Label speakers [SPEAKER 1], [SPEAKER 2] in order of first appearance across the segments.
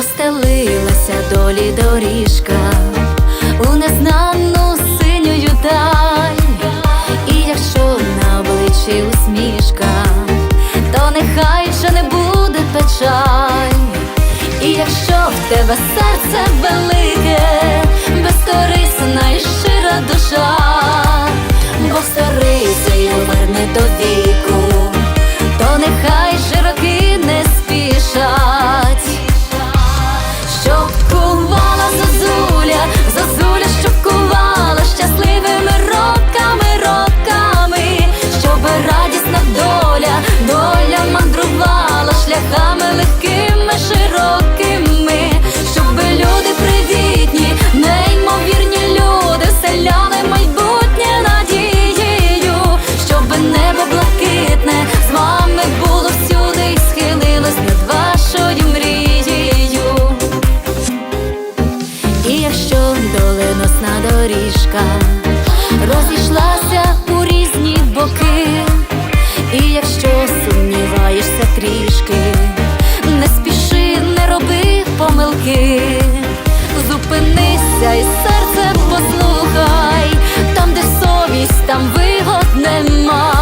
[SPEAKER 1] Простелилася долі доріжка у незнану синюю даль, і якщо на обличчі усмішка, то нехай вже не буде печаль, і якщо в тебе серце велике, Якщо доленосна доріжка. Розійшлася у різні боки, і якщо сумніваєшся трішки, не спіши, не роби помилки, зупинися і серце послухай, там, де совість, там вигод нема,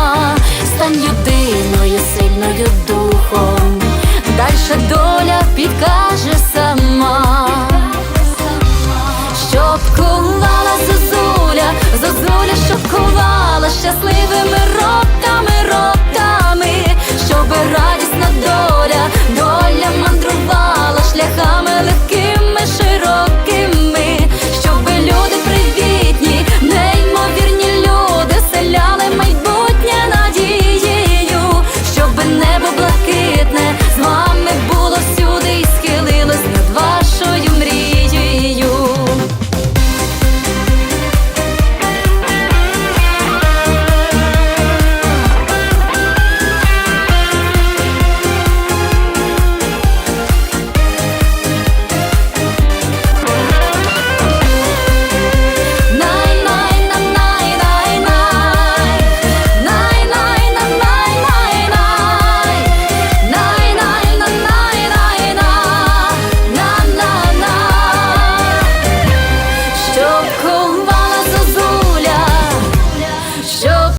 [SPEAKER 1] стань людиною сильною духом, дальше доля підкаже сама щасливими роками,